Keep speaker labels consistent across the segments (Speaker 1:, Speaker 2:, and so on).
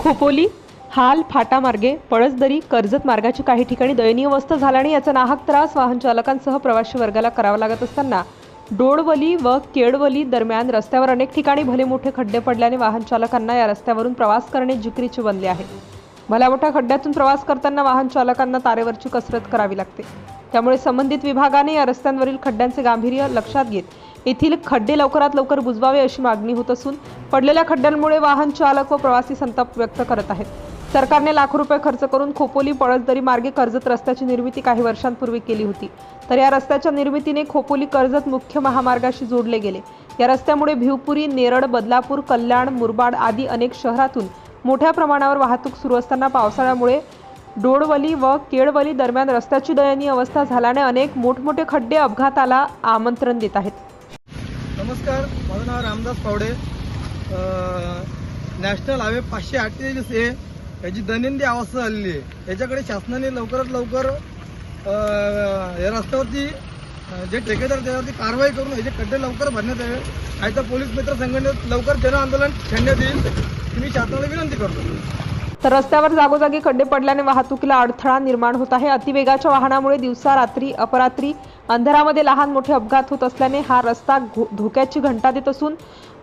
Speaker 1: खोपोली हाल फाटा मार्गे पळसदरी कर्जत मार्गाची काही ठिकाणी दयनीय अवस्था आणि याचा नाहक त्रास वाहन चालकांसह प्रवासी वर्गाला करावा लागत असताना डोडवली व केळवली दरम्यान रस्त्यावर अनेक ठिकाणी भले मोठे खड्डे पडल्याने वाहन चालकांना या रस्त्यावरून प्रवास करणे जिकरीचे बनले आहे. भल्या मोठ्या खड्ड्यातून प्रवास करताना वाहन चालकांना तारेवरची कसरत करावी लागते. त्यामुळे संबंधित विभागाने या रस्त्यांवरील खड्ड्यांचे गांभीर्य लक्षात घेत येथील खड्डे लवकरात लवकर बुजवावे अशी मागणी होत असून पडलेल्या खड्ड्यांमुळे वाहन चालक व प्रवासी संताप व्यक्त करत आहेत. सरकारने लाखो रुपये खर्च करून खोपोली पळसदरी मार्गे कर्जत रस्त्याची निर्मिती काही वर्षांपूर्वी केली होती. तर या रस्त्याच्या निर्मितीने खोपोली कर्जत मुख्य महामार्गाशी जोडले गेले. या रस्त्यामुळे भिवपुरी नेरळ बदलापूर कल्याण मुरबाड आदी अनेक शहरातून मोठ्या प्रमाणावर वाहतूक सुरू असताना पावसाळ्यामुळे डोळवली व केळवली दरम्यान रस्त्याची दयनीय अवस्था झाल्याने अनेक मोठमोठे खड्डे अपघाताला आमंत्रण देत आहेत.
Speaker 2: नमस्कार माझं नाव रामदास पावडे नॅशनल हायवे पाचशे अठ्ठेचाळीस ए याची दैनंदिन अवस्था झालेली आहे. याच्याकडे शासनाने लवकरात लवकर या रस्त्यावरती जे ठेकेदार त्याच्यावरती कारवाई करून याचे खड्डे लवकर भरण्यात यावे. आणि तर पोलीस मित्र संघटनेत लवकर जन आंदोलन छेडण्यात येईल. मी शासनाला विनंती करतो.
Speaker 1: तर रस्त्यावर जागोजागी खड्डे पडल्याने वाहतुकीला अडथळा निर्माण होत आहे. अतिवेगाच्या वाहनामुळे दिवसा रात्री अपरात्री अंधारामध्ये लहान मोठे अपघात होत असल्याने हा रस्ता धोक्याची घंटा देत असून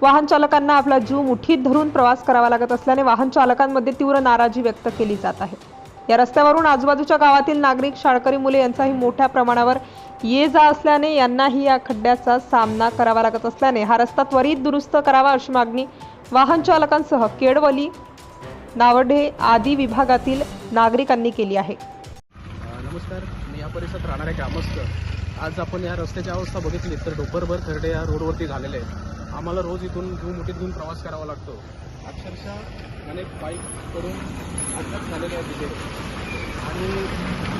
Speaker 1: वाहन चालकांना आपला जीव मुठीत धरून प्रवास करावा लागत असल्याने वाहन चालकांमध्ये तीव्र नाराजी व्यक्त केली जात आहे. या रस्त्यावरून आजूबाजूच्या गावातील नागरिक शाळकरी मुले यांचाही मोठ्या प्रमाणावर ये जा असल्याने यांनाही या खड्ड्याचा सामना करावा लागत असल्याने हा रस्ता त्वरित दुरुस्त करावा अशी मागणी वाहन चालकांसह केडवली नावडे आदी विभागातील नागरिकांनी केली आहे.
Speaker 3: नमस्कार. मी या परिसरात राहणारे ग्रामस्थ. आज आपण या रस्त्याची अवस्था बघितली तर डोपरभर खरडे या रोडवरती झालेले आहेत. आम्हाला रोज इथून घेऊन मुठीत घेऊन प्रवास करावा लागतो. अक्षरशः अनेक बाईक करून अपघात झालेले आहेत तिथे. आणि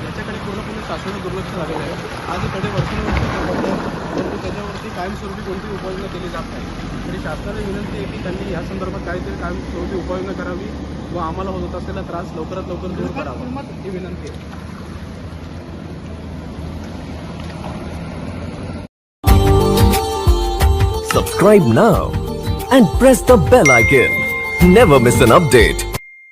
Speaker 3: याच्याकडे पूर्णपणे शासनाने दुर्लक्ष झालेलं आहे. आज इकडे वर्षानुवर्ष परंतु त्याच्यावरती कायमस्वरूपी कोणती उपाययोजना केली जात नाही. तरी शासनाला विनंती आहे की त्यांनी या संदर्भात काहीतरी कायमस्वरूपी उपाययोजना करावी. व आम्हाला होत असलेला त्रास लवकरात लवकर दूर करावा ही विनंती आहे
Speaker 4: Subscribe now and press the bell icon. Never miss an update.